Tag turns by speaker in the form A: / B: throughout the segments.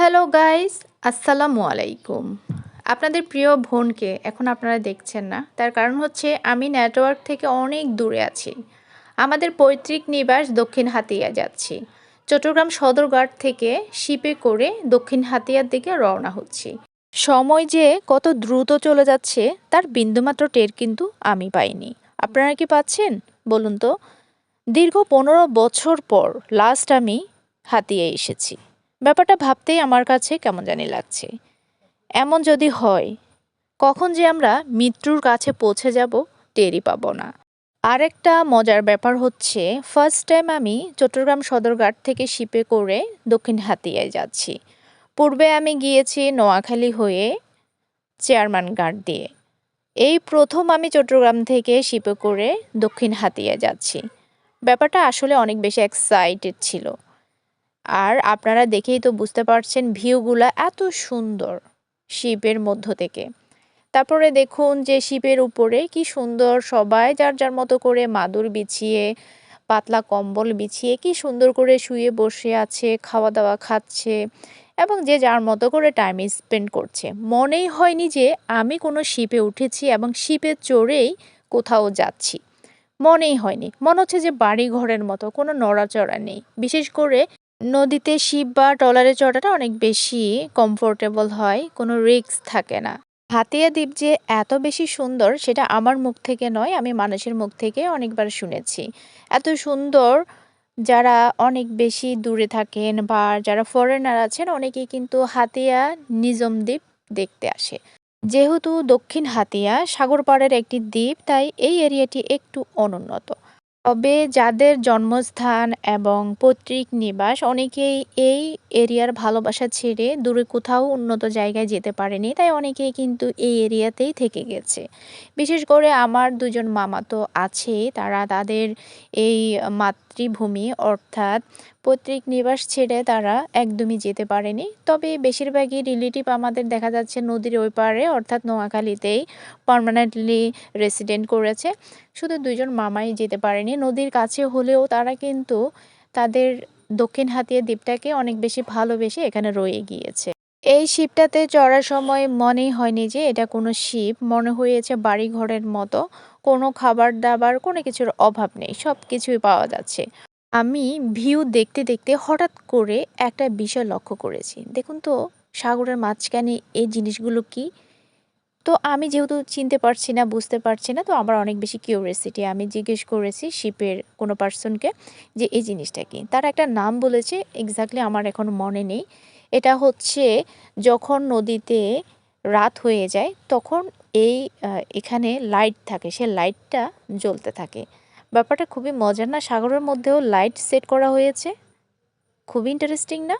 A: Hello guys আসসালামু আলাইকুম আপনাদের প্রিয় বোনকে এখন আপনারা দেখছেন না। তার কারণ হচ্ছে আমি নেটওয়ার্ক থেকে অনেক দূরে আছি। আমাদের পৈতৃক নিবাস দক্ষিণ হাতিয়া যাচ্ছি। চট্টগ্রাম সদরঘাট থেকে শিপে করে দক্ষিণ হাতিয়ার দিকে রওনা হচ্ছি। সময় যে কত দ্রুত চলে যাচ্ছে, তার বিন্দুমাত্র টের কিন্তু আমি পাইনি। আপনারা কি পাচ্ছেন? বলুন তো। দীর্ঘ পনেরো বছর পর লাস্ট আমি হাতিয়ে এসেছি। ব্যাপারটা ভাবতেই আমার কাছে কেমন জানি লাগছে। এমন যদি হয়, কখন যে আমরা মৃত্যুর কাছে পৌঁছে যাব টেরই পাবো না। আরেকটা মজার ব্যাপার হচ্ছে ফার্স্ট টাইম আমি চট্টগ্রাম সদরঘাট থেকে শিপে করে দক্ষিণ হাতিয়ায় যাচ্ছি। পূর্বে আমি গিয়েছি নোয়াখালী হয়ে চেয়ারম্যান ঘাট দিয়ে। এই প্রথম আমি চট্টগ্রাম থেকে শিপে করে দক্ষিণ হাতিয়া যাচ্ছি। ব্যাপারটা আসলে অনেক বেশি এক্সাইটেড ছিল। আর আপনারা দেখেই তো বুঝতে পারছেন ভিউগুলা এত সুন্দর শিপের মধ্য থেকে। তারপরে দেখুন যে শিপের উপরে কি সুন্দর সবাই যার যার মতো করে মাদুর বিছিয়ে, পাতলা কম্বল বিছিয়ে কি সুন্দর করে শুয়ে বসে আছে খাওয়া দাওয়া খাচ্ছে এবং যে যার মতো করে টাইম স্পেন্ড করছে। মনেই হয়নি যে আমি কোনো শিপে উঠেছি এবং শিপে চড়েই কোথাও যাচ্ছি। মনেই হয়নি। মনে হচ্ছে যে বাড়ি ঘরের মতো, কোনো নড়াচড়া নেই। বিশেষ করে নদীতে শিপ বা ট্রলারে চড়াটা অনেক বেশি কমফোর্টেবল হয়, কোনো রিস্ক থাকে না। হাতিয়া দ্বীপ যে এত বেশি সুন্দর সেটা আমার মুখ থেকে নয়, আমি মানুষের মুখ থেকে অনেকবার শুনেছি। এত সুন্দর যারা অনেক বেশি দূরে থাকেন বা যারা ফরেনার আছেন, অনেকেই কিন্তু হাতিয়া নিজম দ্বীপ দেখতে আসে। যেহেতু দক্ষিণ হাতিয়া সাগর পাড়ের একটি দ্বীপ, তাই এই এরিয়াটি একটু অনুন্নত। তবে যাদের জন্মস্থান এবং পৈতৃক নিবাস, অনেকেই এই এরিয়ার ভালোবাসা ছেড়ে দূরে কোথাও উন্নত জায়গায় যেতে পারেনি, তাই অনেকেই কিন্তু এই এরিয়াতেই থেকে গেছে। বিশেষ করে আমার দুজন মামা তো আছে, তারা তাদের এই মাতৃভূমি অর্থাৎ পৈতৃক নিবাস ছেড়ে তারা একদমই যেতে পারেনি। তবে বেশিরভাগই রিলেটিভ আমাদের দেখা যাচ্ছে নদীর ওই পারে অর্থাৎ নোয়াখালীতেই পারমানেন্টলি রেসিডেন্ট করেছে। শুধু দুজন মামাই যেতে পারেনি। নদীর কাছে হলেও তারা কিন্তু তাদের দক্ষিণ হাতিয়া দ্বীপটাকে অনেক বেশি ভালোবেসে এখানে রয়ে গিয়েছে। এই শিপটাতে চড়ার সময় মনেই হয়নি যে এটা কোনো শিপ। মনে হয়েছে বাড়ি ঘরের মতো। কোনো খাবার দাবার, কোনো কিছুর অভাব নেই। সব কিছুই পাওয়া যাচ্ছে। আমি ভিউ দেখতে দেখতে হঠাৎ করে একটা বিষয় লক্ষ্য করেছি। দেখুন তো, সাগরের মাঝখানে এই জিনিসগুলো কি? তো আমি যেহেতু চিনতে পারছি না, বুঝতে পারছি না, তো আমার অনেক বেশি কিউরিয়াসিটি আমি জিজ্ঞেস করেছি শিপের কোনো পার্সনকে যে এই জিনিসটা কি? তার একটা নাম বলেছে। এক্স্যাক্টলি আমার এখন মনে নেই। এটা হচ্ছে যখন নদীতে রাত হয়ে যায়, তখন এই এখানে লাইট থাকে, সে লাইটটা জ্বলতে থাকে। ব্যাপারটা খুবই মজার না? সাগরের মধ্যেও লাইট সেট করা হয়েছে। খুবই ইন্টারেস্টিং না?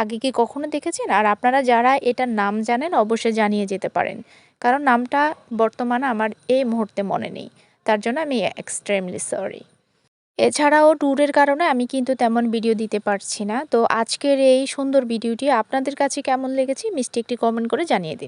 A: আগে কি কখনো দেখেছেন? আর আপনারা যারা এটার নাম জানেন, অবশ্যই জানিয়ে যেতে পারেন। কারণ নামটা বর্তমানে আমার এই মুহূর্তে মনে নেই। তার জন্য আমি এক্সট্রিমলি সরি এছাড়াও ট্যুরের কারণে আমি কিন্তু তেমন ভিডিও দিতে পারছি না। তো আজকের এই সুন্দর ভিডিওটি আপনাদের কাছে কেমন লেগেছে, মিষ্টি একটি কমেন্ট করে জানিয়ে দিন।